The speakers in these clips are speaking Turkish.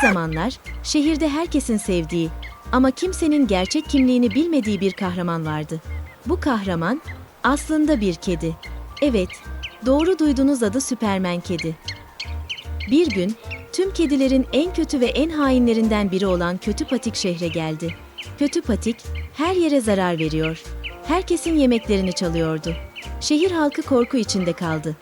zamanlar şehirde herkesin sevdiği ama kimsenin gerçek kimliğini bilmediği bir kahraman vardı. Bu kahraman aslında bir kedi. Evet, doğru duyduğunuz adı Süpermen kedi. Bir gün tüm kedilerin en kötü ve en hainlerinden biri olan Kötü Patik şehre geldi. Kötü Patik her yere zarar veriyor. Herkesin yemeklerini çalıyordu. Şehir halkı korku içinde kaldı.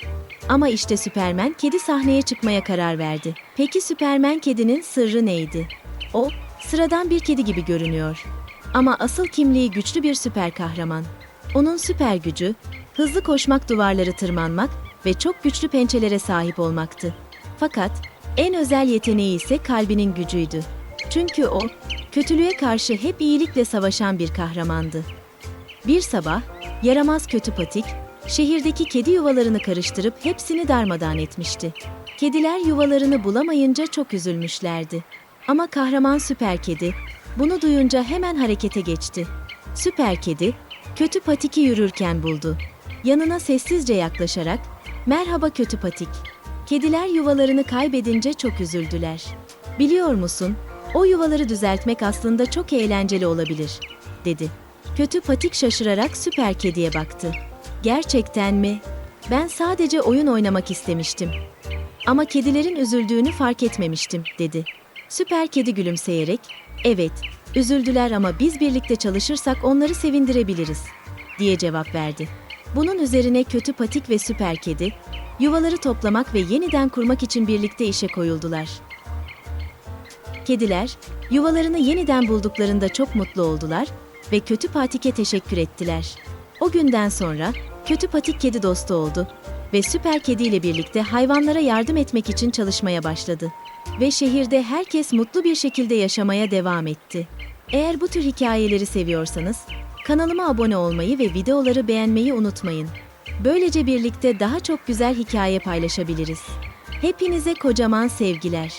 Ama işte Süpermen kedi sahneye çıkmaya karar verdi. Peki Süpermen kedinin sırrı neydi? O, sıradan bir kedi gibi görünüyor. Ama asıl kimliği güçlü bir süper kahraman. Onun süper gücü, hızlı koşmak, duvarları tırmanmak ve çok güçlü pençelere sahip olmaktı. Fakat en özel yeteneği ise kalbinin gücüydü. Çünkü o, kötülüğe karşı hep iyilikle savaşan bir kahramandı. Bir sabah, yaramaz kötü patik, şehirdeki kedi yuvalarını karıştırıp hepsini darmadağın etmişti. Kediler yuvalarını bulamayınca çok üzülmüşlerdi. Ama kahraman süper kedi, bunu duyunca hemen harekete geçti. Süper kedi, kötü patiki yürürken buldu. Yanına sessizce yaklaşarak, "Merhaba kötü patik." Kediler yuvalarını kaybedince çok üzüldüler. "Biliyor musun? O yuvaları düzeltmek aslında çok eğlenceli olabilir." dedi. Kötü patik şaşırarak süper kediye baktı. Gerçekten mi? Ben sadece oyun oynamak istemiştim. Ama kedilerin üzüldüğünü fark etmemiştim, dedi. Süper kedi gülümseyerek, evet, üzüldüler ama biz birlikte çalışırsak onları sevindirebiliriz, diye cevap verdi. Bunun üzerine kötü patik ve süper kedi, yuvaları toplamak ve yeniden kurmak için birlikte işe koyuldular. Kediler, yuvalarını yeniden bulduklarında çok mutlu oldular ve kötü patike teşekkür ettiler. O günden sonra kötü patik kedi dostu oldu ve süper kedi ile birlikte hayvanlara yardım etmek için çalışmaya başladı. Ve şehirde herkes mutlu bir şekilde yaşamaya devam etti. Eğer bu tür hikayeleri seviyorsanız kanalıma abone olmayı ve videoları beğenmeyi unutmayın. Böylece birlikte daha çok güzel hikaye paylaşabiliriz. Hepinize kocaman sevgiler.